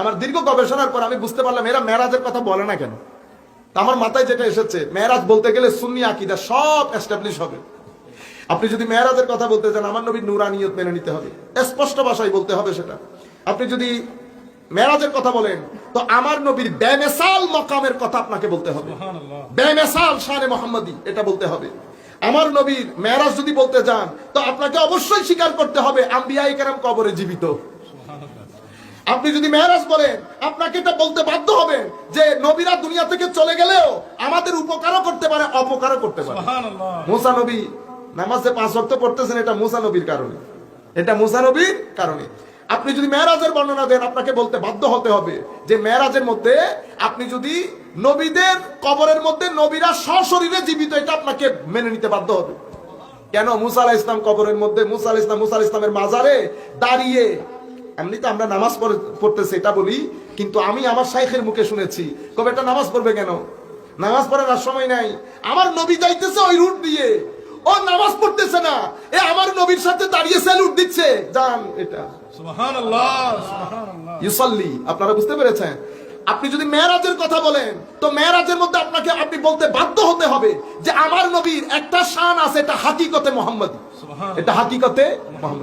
আমার দীর্ঘ গবেষণার পর আমি বুঝতে পারলাম এরা মেরাজের কথা বলে না কেন? আমার মাথায় যেটা এসেছে মেরাজ বলতে গেলে সুন্নি আকিদা সব এস্টাবলিশ হবে। আপনি যদি মেয়েরাজের কথা বলতে চান আমার নবীর নুরানিয়ত মেনে নিতে হবে। স্পষ্ট ভাষায় বলতে হবে সেটা। আপনি যদি মেরাজের কথা বলেন তো আমার নবীর বেমেসাল মকামের কথা আপনাকে বলতে হবে। বেমেসাল শানে মোহাম্মদী এটা বলতে হবে। আমার নবীর মেরাজ যদি বলতে যান তো আপনাকে অবশ্যই স্বীকার করতে হবে আম্বিয়া কেরাম কবরে জীবিত। আপনি যদি মেহরাজ বলেন আপনাকে এটা বলতে বাধ্য হবে যে নবীরা দুনিয়া থেকে চলে গেলেও আমাদের উপকারও করতে পারে অপকারও করতে পারে। মুসা নবী নামাজে পাঁচ ওয়াক্ত পড়তেছেন এটা মুসা নবীর কারণে। এটা মুসা নবীর কারণে। আপনি যদি মেয়েরাজের বর্ণনা দেন আপনাকে বলতে বাধ্য হতে হবে যে মেয়েরাজের মধ্যে আপনি যদি নবীদের কবরের মধ্যে নবীরা সশরীরে জীবিত এটা আপনাকে মেনে নিতে বাধ্য হবে। কেন মুসা আলাহ ইসলাম কবরের মধ্যে মুসা আলাহ ইসলাম মুসা ইসলামের মাজারে দাঁড়িয়ে এমনিতে আমরা নামাজ পড়ে- পড়তেছি এটা বলি কিন্তু আমি আমার শাইখের মুখে শুনেছি। কবে এটা নামাজ পড়বে কেন? নামাজ পড়ার আর সময় নাই। আমার নবী যাইতেছে ওই রুট দিয়ে। ও নামাজ পড়তেছে না। এ আমার নবীর সাথে দাঁড়িয়ে স্যালুট দিচ্ছে। যান এটা। ইউসাল্লি আপনারা বুঝতে পেরেছেন? আপনি যদি মেয়েরাজের কথা বলেন তো মেয়েরাজের মধ্যে আপনাকে আপনি বলতে বাধ্য হতে হবে যে আমার নবীর একটা শান আছে এটা হাকিকতে মোহাম্মদ। এটা হাকিকতে মোহাম্মদ।